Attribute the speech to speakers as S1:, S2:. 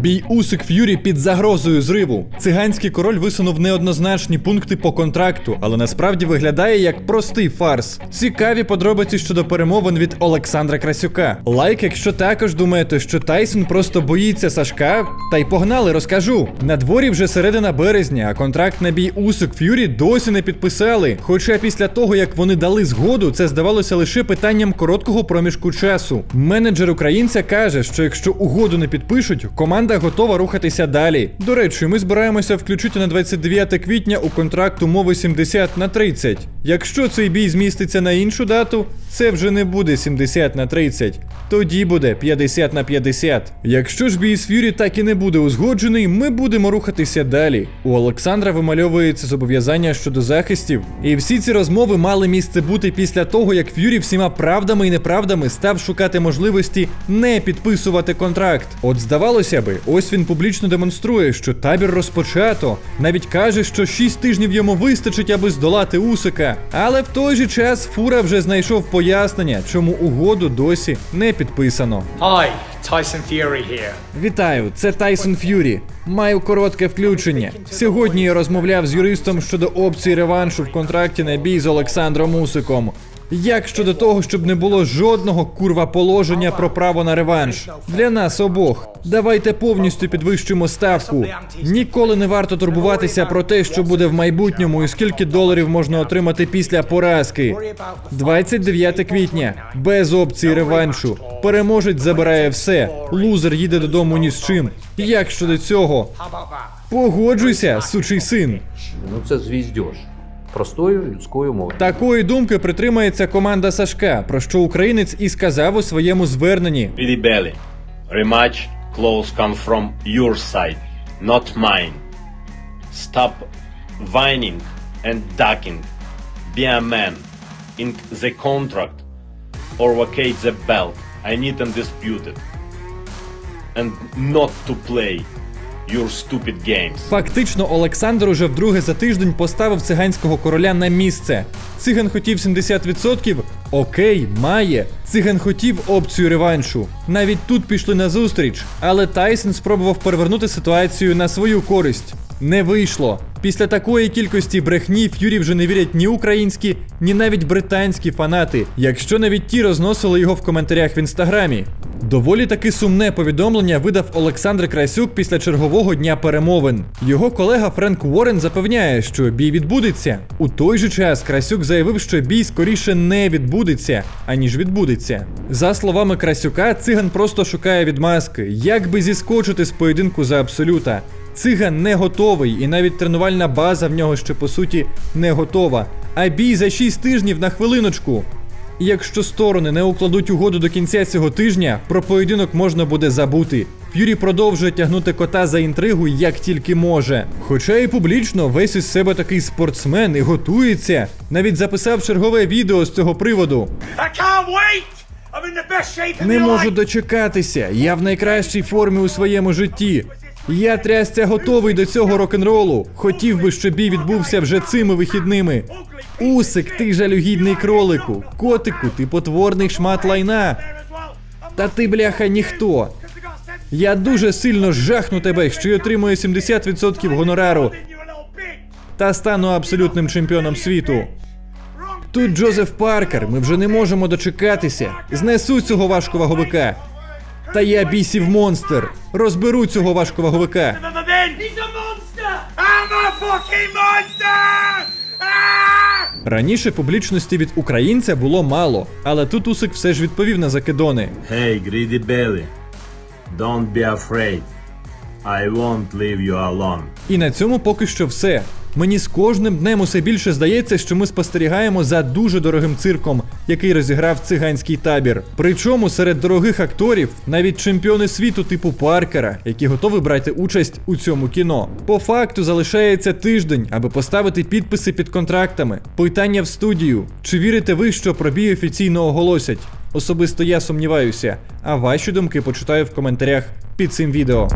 S1: Бій Усик Ф'юрі під загрозою зриву. Циганський король висунув неоднозначні пункти по контракту, але насправді виглядає як простий фарс. Цікаві подробиці щодо перемовин від Олександра Красюка. Лайк, якщо також думаєте, що Тайсон просто боїться Сашка, та й погнали, розкажу. На дворі вже середина березня, а контракт на бій Усик Ф'юрі досі не підписали. Хоча після того, як вони дали згоду, це здавалося лише питанням короткого проміжку часу. Менеджер українця каже, що якщо угоду не підпишуть, команда готова рухатися далі. До речі, ми збираємося включити на 29 квітня у контракт умови 70 на 30. Якщо цей бій зміститься на іншу дату, це вже не буде 70 на 30. Тоді буде 50 на 50. Якщо ж бій з Ф'юрі так і не буде узгоджений, ми будемо рухатися далі. У Олександра вимальовується зобов'язання щодо захистів. І всі ці розмови мали місце бути після того, як Ф'юрі всіма правдами і неправдами став шукати можливості не підписувати контракт. От здавалося би, ось він публічно демонструє, що табір розпочато. Навіть каже, що 6 тижнів йому вистачить, аби здолати Усика. Але в той же час Фура вже знайшов пояснення, чому угоду досі не підписано.
S2: Hi, Tyson Fury here.
S1: Вітаю, це Тайсон Ф'юрі. Маю коротке включення. Сьогодні я розмовляв з юристом щодо опції реваншу в контракті на бій з Олександром Усиком. Як щодо того, щоб не було жодного курва положення про право на реванш для нас обох. Давайте повністю підвищимо ставку. Ніколи не варто турбуватися про те, що буде в майбутньому, і скільки доларів можна отримати після поразки. 29 квітня, без опції реваншу. Переможець забирає все. Лузер їде додому ні з чим. Як щодо цього? Погоджуйся, сучий син.
S3: Ну це звіздьош. Простою людською мовою.
S1: Такої думки притримається команда Сашка, про що українець і сказав у своєму зверненні.
S4: Belly. Rematch clause come from your side, not mine. Stop whining and ducking. Be a man. In the contract or vacate the belt. I need undisputed. And not to play your stupid games.
S1: Фактично, Олександр уже вдруге за тиждень поставив циганського короля на місце. Циган хотів 70%? Окей, має. Циган хотів опцію реваншу. Навіть тут пішли на зустріч, але Тайсон спробував перевернути ситуацію на свою користь. Не вийшло. Після такої кількості брехні Ф'юрі вже не вірять ні українські, ні навіть британські фанати, якщо навіть ті розносили його в коментарях в інстаграмі. Доволі таки сумне повідомлення видав Олександр Красюк після чергового дня перемовин. Його колега Френк Уоррен запевняє, що бій відбудеться. У той же час Красюк заявив, що бій скоріше не відбудеться, аніж відбудеться. За словами Красюка, циган просто шукає відмазки, як би зіскочити з поєдинку за абсолюта. Циган не готовий, і навіть тренувальна база в нього ще по суті не готова. А бій за 6 тижнів на хвилиночку. І Якщо сторони не укладуть угоду до кінця цього тижня, про поєдинок можна буде забути. Ф'юрі продовжує тягнути кота за інтригу як тільки може. Хоча і публічно весь із себе такий спортсмен і готується. Навіть записав чергове відео з цього приводу. Не можу дочекатися. Я в найкращій формі у своєму житті. Я трясця готовий до цього рок-н-ролу. Хотів би, щоб бій відбувся вже цими вихідними. Усик, ти жалюгідний кролику. Котику, ти потворний шмат лайна. Та ти, бляха, ніхто. Я дуже сильно жахну тебе, що й отримую 70% гонорару та стану абсолютним чемпіоном світу. Тут Джозеф Паркер, ми вже не можемо дочекатися. Знесу цього важкого важковаговика. Та я бісів монстр. Розберу цього важковаговика. Раніше публічності від українця було мало, але тут Усик все ж відповів на закидони.
S4: Hey, greedy belly. Don't be afraid. I won't leave you alone.
S1: І на цьому поки що все. Мені з кожним днем усе більше здається, що ми спостерігаємо за дуже дорогим цирком, який розіграв циганський табір. Причому серед дорогих акторів навіть чемпіони світу типу Паркера, які готові брати участь у цьому кіно. По факту залишається тиждень, аби поставити підписи під контрактами. Питання в студію: чи вірите ви, що про бій офіційно оголосять? Особисто я сумніваюся. А ваші думки почитаю в коментарях під цим відео.